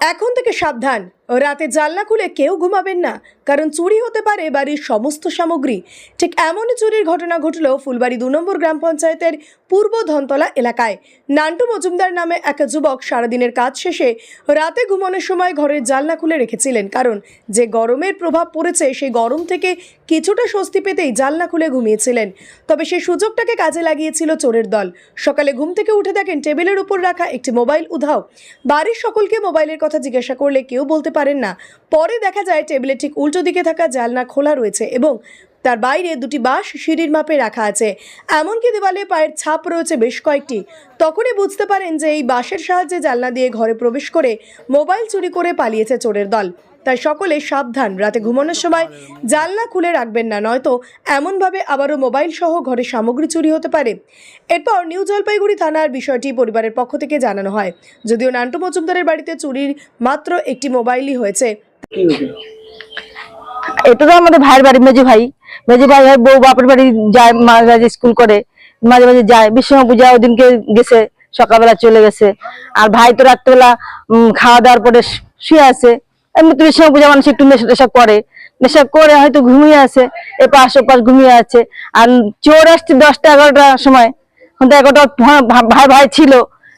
এখন থেকে সাবধান। রাতে জানলা খুলে কেউ ঘুমাবেন না, কারণ চুরি হতে পারে বাড়ির সমস্ত সামগ্রী। ঠিক এমনই চুরির ঘটনা ঘটল ফুলবাড়ি দু নম্বর গ্রাম পঞ্চায়েতের পূর্ব ধনতলা এলাকায়। নান্টু মজুমদার নামে এক যুবক সারাদিনের কাজ শেষে রাতে ঘুমানোর সময় ঘরের জানলা খুলে রেখেছিলেন, কারণ যে গরমের প্রভাব পড়েছে সেই গরম থেকে কিছুটা স্বস্তি পেতেই জানলা খুলে ঘুমিয়েছিলেন। তবে সেই সুযোগটাকে কাজে লাগিয়েছিল চোরের দল। সকালে ঘুম থেকে উঠে দেখেন টেবিলের উপর রাখা একটি মোবাইল উধাও। বাড়ির সকলকে মোবাইলের কথা জিজ্ঞাসা করলে কেউ বলতে পারেন না। পরে দেখা যায় টেবিলের ঠিক উল্টো দিকে থাকা জালনা খোলা রয়েছে এবং তার বাইরে দুটি বাঁশ সিঁড়ির মাপে রাখা আছে। এমনকি দেওয়ালে পায়ের ছাপ রয়েছে বেশ কয়েকটি। তখনই বুঝতে পারেন যে এই বাঁশের সাহায্যে জানলা দিয়ে ঘরে প্রবেশ করে মোবাইল চুরি করে পালিয়েছে চোরের দল। তাই সকলে সাবধান, রাতে ঘুমানোর সময় জানলা খুলে রাখবেন না, নয়তো এমনভাবে আবারও মোবাইল সহ ঘরে সামগ্রী চুরি হতে পারে। এরপর নিউ জলপাইগুড়ি থানার বিষয়টি পরিবারের পক্ষ থেকে জানানো হয়। যদিও নান্টু মজুমদারের বাড়িতে চুরির মাত্র একটি মোবাইলই হয়েছে। এটা তো আমাদের ভাইয়ের বাড়ি, মেজু ভাই। মেজু ভাই হয় বউ, বাপের বাড়ি যায়, মাঝে মাঝে স্কুল করে, মাঝে মাঝে যায়। বিশ্বমা পূজা ওদিনকে গেছে, সকালবেলা চলে গেছে। আর ভাই তো রাত্রেবেলা খাওয়া দাওয়ার পরে শুয়ে আছে। এমনি তো বিশ্বমা পূজা মানুষ একটু নেশা টেশা করে। নেশা করে হয়তো ঘুমিয়ে আছে এ পাশ ও পাশ ঘুমিয়ে আছে। আর চোর আসছে দশটা, এগারোটার সময়। এগারোটা ভাই ভাই ছিল।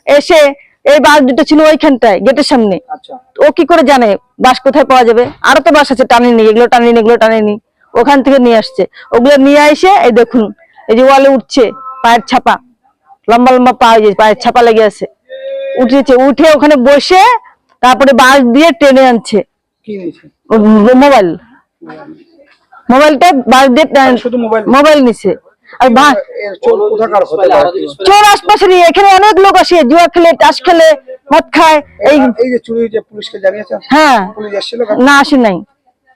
এসে এই বাস দুটো ছিল ওইখানটায় গেটের সামনে। আচ্ছা। ও কি করে জানে বাস কোথায় পাওয়া যাবে? আরও তো বাস আছে টানেনি এগুলো টানেনি এগুলো টানেনি। ওখান থেকে নিয়ে আসছে। ওগুলো নিয়ে এসে এই দেখুন এই যে ওয়ালে উঠছে পায়ের ছাপা। লম্বা লম্বা পা হয়ে পায়ের ছাপা লেগে আছে। উঠেছে উঠে ওখানে বসে তারপরে বাস দিয়ে টেনে আনছে। মোবাইল। মোবাইলটা বাস দিয়ে মোবাইল নিছে। চোর আশপাশে এখানে অনেক লোক আসে জুয়া খেলে তাস খেলে মদ খায় এই যে চুরি যে পুলিশকে জানিয়েছে হ্যাঁ। পুলিশ এসেছিল না আসে নাই।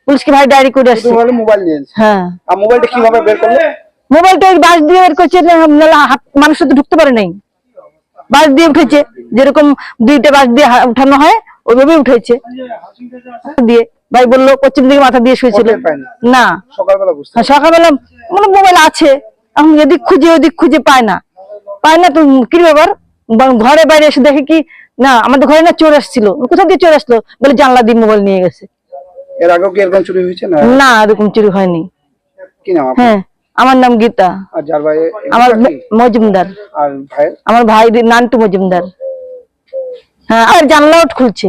পুলিশকে ভাই ডায়েরি করে আসছে। মোবাইল হ্যাঁ। আর মোবাইলটা কীভাবে বের করল? মোবাইলটা বাস দিয়ে বের করছে হাত- মানুষ তো ঢুকতে পারে নাই। বাস দিয়ে উঠেছে যেরকম দুইটা বাস দিয়ে উঠানো হয় ওইভাবে উঠেছে। দিয়ে ভাই বলল পশ্চিম দিকে মাথা দিয়ে শুয়েছিল। না। সকালবেলা সকালবেলা মানে মোবাইল আছে। এখন এদিক খুঁজে ওদিক খুঁজে পায় না। পায় না তো কি ব্যাপার? ঘরে বাইরে এসে দেখে কি না আমাদের ঘরে না চোর আসছিল। কোথা দিয়ে চোর আসলো? বলে জানলা দিয়ে মোবাইল নিয়ে গেছে। এর আগেও কি এরকম চুরি হয়েছে না? না এরকম চুরি হয়নি। কি নাম হ্যাঁ আমার নাম গীতা। আর যার ভাই আমার মজুমদার। আর আমার ভাই নান্টু মজুমদার। হ্যাঁ আর জানলাও খুলছে।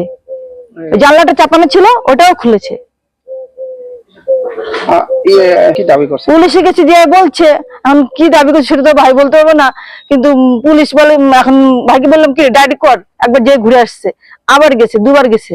জানলাটা চাপানো ছিল ওটাও খুলেছে। পুলিশে গেছি দিয়ে বলছে, এখন কি দাবি করছে সেটা তো ভাই বলতে পারব না, কিন্তু পুলিশ বলে, এখন ভাইকে বললাম কি ডায়েরি কর, একবার যে ঘুরে আসছে, আবার গেছে, দুবার গেছে।